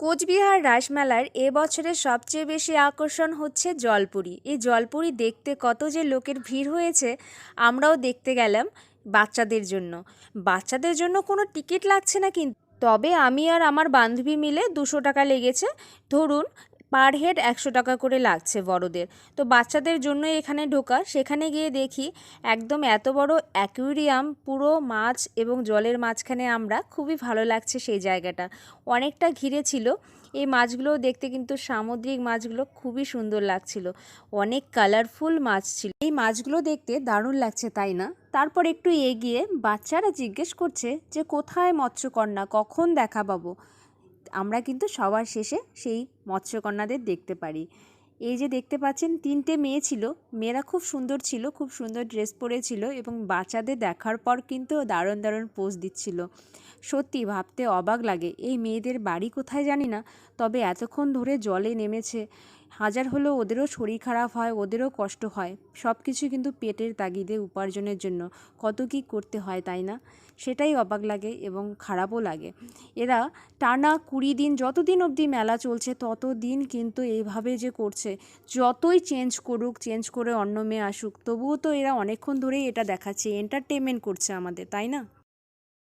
কোচবিহার রাসমেলার এ সবচেয়ে বেশি আকর্ষণ হচ্ছে জলপুরি। এই জলপুরি দেখতে কত যে লোকের ভিড় হয়েছে, আমরাও দেখতে গেলাম বাচ্চাদের জন্য। বাচ্চাদের জন্য কোনো টিকিট লাগছে না কিন্তু। তবে আমি আর আমার বান্ধবী মিলে দুশো টাকা লেগেছে। ধরুন পার হেড একশো টাকা করে লাগছে বড়দের। তো বাচ্চাদের জন্য এখানে ঢোকা। সেখানে গিয়ে দেখি একদম এত বড় অ্যাকুয়ারিয়াম পুরো মাছ এবং জলের মাঝখানে আমরা। খুবই ভালো লাগছে সেই জায়গাটা। অনেকটা ঘিরে ছিল। এই মাছগুলো দেখতে কিন্তু সামুদ্রিক মাছগুলো খুবই সুন্দর লাগছিল। অনেক কালারফুল মাছ ছিল। এই মাছগুলো দেখতে দারুণ লাগছে, তাই না? তারপর একটু এগিয়ে বাচ্চারা জিজ্ঞেস করছে যে, কোথায় মৎস্যকন্যা? কখন দেখা পাবো আমরা কিন্তু সবার শেষে সেই মৎস্যকন্যাদের দেখতে পারি। এই যে দেখতে পাচ্ছেন, তিনটে মেয়ে ছিল। মেয়েরা খুব সুন্দর ছিল, খুব সুন্দর ড্রেস পরেছিল এবং বাচ্চাদের দেখার পর কিন্তু দারুণ দারুণ পোজ দিচ্ছিল। সত্যি ভাবতে অবাক লাগে, এই মেয়েদের বাড়ি কোথায় জানি না, তবে এতক্ষণ ধরে জলে নেমেছে। হাজার হলেও ওদেরও শরীর খারাপ হয়, ওদেরও কষ্ট হয়। সব কিছু কিন্তু পেটের তাগিদে উপার্জনের জন্য। কত কী করতে হয়, তাই না? সেটাই অবাক লাগে এবং খারাপও লাগে। এরা টানা কুড়ি দিন, যতদিন অবধি মেলা চলছে, ততদিন কিন্তু এইভাবে যে করছে, যতই চেঞ্জ করুক, চেঞ্জ করে অন্য মেয়ে আসুক, তবুও তো এরা অনেকক্ষণ ধরেই এটা দেখাচ্ছে এন্টারটেনমেন্ট করছে আমাদের, তাই না?